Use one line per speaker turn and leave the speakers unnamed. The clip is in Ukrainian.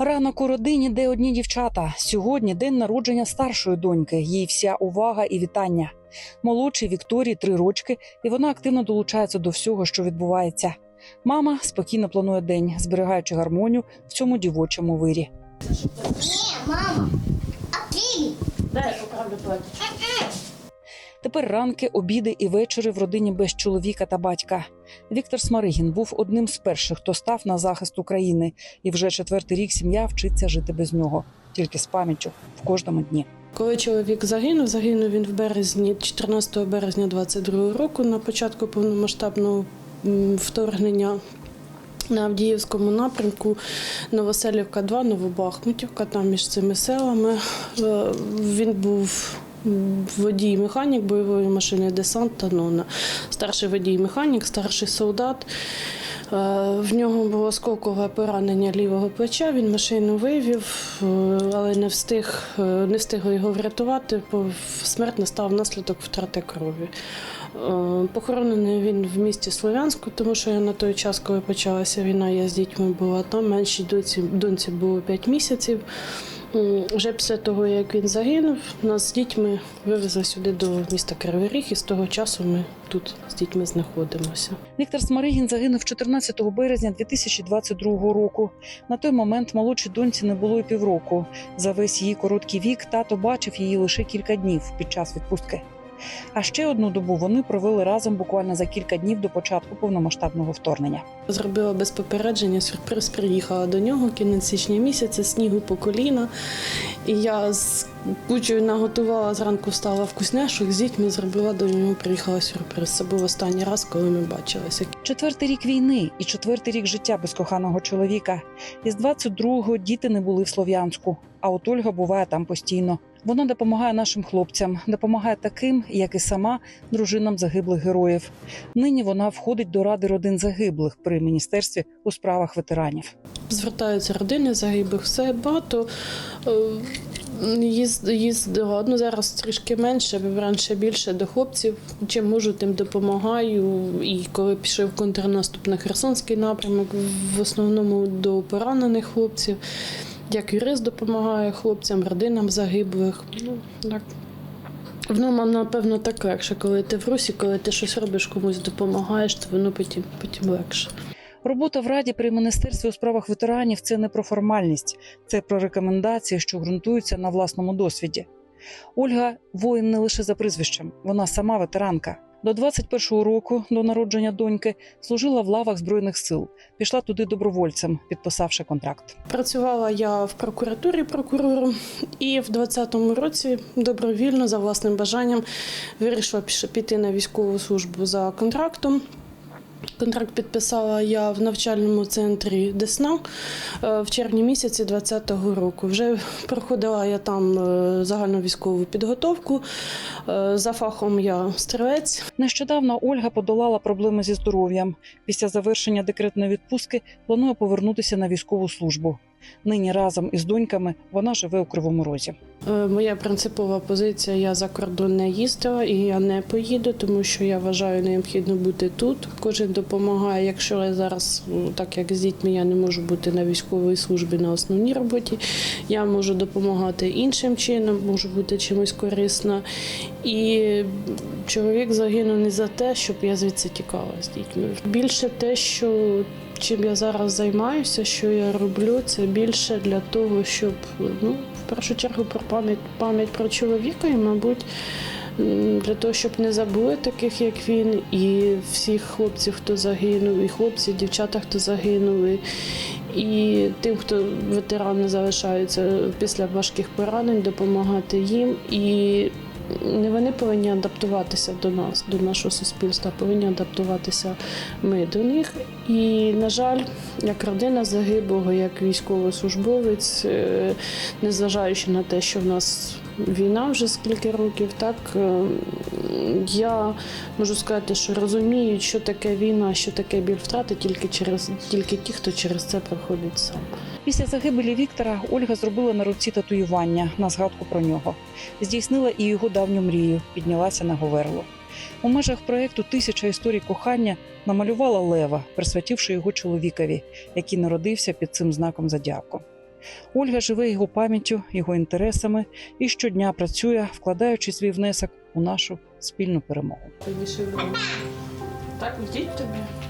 Ранок у родині, де одні дівчата. Сьогодні день народження старшої доньки. Їй вся увага і вітання. Молодшій Вікторії три рочки, і вона активно долучається до всього, що відбувається. Мама спокійно планує день, зберігаючи гармонію в цьому дівочому вирі.
Не, мама, окей.
Дай я поправлю платье.
Тепер ранки, обіди і вечори в родині без чоловіка та батька. Віктор Смаригін був одним з перших, хто став на захист України, і вже четвертий рік сім'я вчиться жити без нього, тільки з пам'яттю в кожному дні.
Коли чоловік загинув, загинув він в березні, 14 березня 22 року, на початку повномасштабного вторгнення. На Авдіївському напрямку Новоселівка 2, Новобахмутівка, там між цими селами. Е, Він був м, водій-механік бойової машини десант та. Старший водій-механік, старший солдат. Е, В нього було осколкове поранення лівого плеча. Він машину вивів, е, але не встиг, е, не встигли його врятувати, бо смерть настав внаслідок втрати крові. Похоронений він в місті Слов'янську, тому що я на той час, коли почалася війна, я з дітьми була там. Меншій доньці було 5 місяців. Вже після того, як він загинув, нас з дітьми вивезли сюди до міста Кривий Ріг, і з того часу ми тут з дітьми знаходимося.
Віктор Смаригін загинув 14 березня 2022 року. На той момент молодшій доньці не було і півроку. За весь її короткий вік тато бачив її лише кілька днів під час відпустки. А ще одну добу вони провели разом буквально за кілька днів до початку повномасштабного вторгнення.
Зробила без попередження сюрприз. Приїхала до нього кінець січня місяця, снігу по коліна. І я з кучою наготувала зранку встала вкусняшок з дітьми, зробила до нього, приїхала сюрприз. Це був останній раз, коли ми бачилися.
Четвертий рік війни і четвертий рік життя без коханого чоловіка. Із 22-го діти не були в Слов'янську, а от Ольга буває там постійно. Вона допомагає нашим хлопцям, допомагає таким, як і сама дружинам загиблих героїв. Нині вона входить до ради родин загиблих при міністерстві у справах ветеранів.
Звертаються родини загиблих, все багато. е, Їзд, їздила, ну зараз трішки менше, раніше більше до хлопців. Чим можу, тим допомагаю. І коли пішов контрнаступ на Херсонський напрямок, в основному до поранених хлопців. Як юрист допомагає хлопцям, родинам загиблих. Ну, так. Воно, напевно, так легше, коли ти в русі, коли ти щось робиш, комусь допомагаєш, то воно потім, потім легше.
Робота в раді при міністерстві у справах ветеранів це не про формальність, це про рекомендації, що ґрунтуються на власному досвіді. Ольга воїн не лише за прізвищем, вона сама ветеранка. До 21-го року, до народження доньки, служила в лавах збройних сил. Пішла туди добровольцем, підписавши контракт.
Працювала я в прокуратурі прокурором, і в 20-му році добровільно за власним бажанням вирішила піти на військову службу за контрактом. Контракт підписала я в навчальному центрі Десна е, в червні місяці 2020 року. Вже проходила я там е, загальну військову підготовку. Е, За фахом я стрілець.
Нещодавно Ольга подолала проблеми зі здоров'ям. Після завершення декретної відпустки планує повернутися на військову службу. Нині разом із доньками вона живе у Кривому Розі.
Е, Моя принципова позиція: я за кордон не їздила і я не поїду, тому що я вважаю необхідно бути тут. Кожен допомагає. Якщо я зараз, ну, так як з дітьми, я не можу бути на військовій службі на основній роботі, я можу допомагати іншим чином, можу бути чимось корисна. І чоловік загинув не за те, щоб я звідси тікала з дітьми. Більше те, що чим я зараз займаюся, що я роблю, це більше для того, щоб ну, в першу чергу про пам'ять пам'ять про чоловіка і, мабуть, для того, щоб не забули таких, як він, і всіх хлопців, хто загинув, і хлопців, дівчата, хто загинули. І тим, хто ветерани залишаються після важких поранень, допомагати їм. І вони повинні адаптуватися до нас, до нашого суспільства, повинні адаптуватися ми до них. І, на жаль, як родина загиблого, як військовослужбовець, е, незважаючи на те, що в нас війна вже скільки років, так е, я можу сказати, що розуміють, що таке війна, що таке біль втрати, тільки через тільки ті, хто через це проходить сам.
Після загибелі Віктора Ольга зробила на руці татуювання на згадку про нього. Здійснила і його давню мрію, піднялася на Говерло. У межах проєкту Тисяча історій кохання намалювала лева, присвятивши його чоловікові, який народився під цим знаком зодіаку. Ольга живе його пам'яттю, його інтересами і щодня працює, вкладаючи свій внесок у нашу спільну перемогу.
Так, вдіть тобі.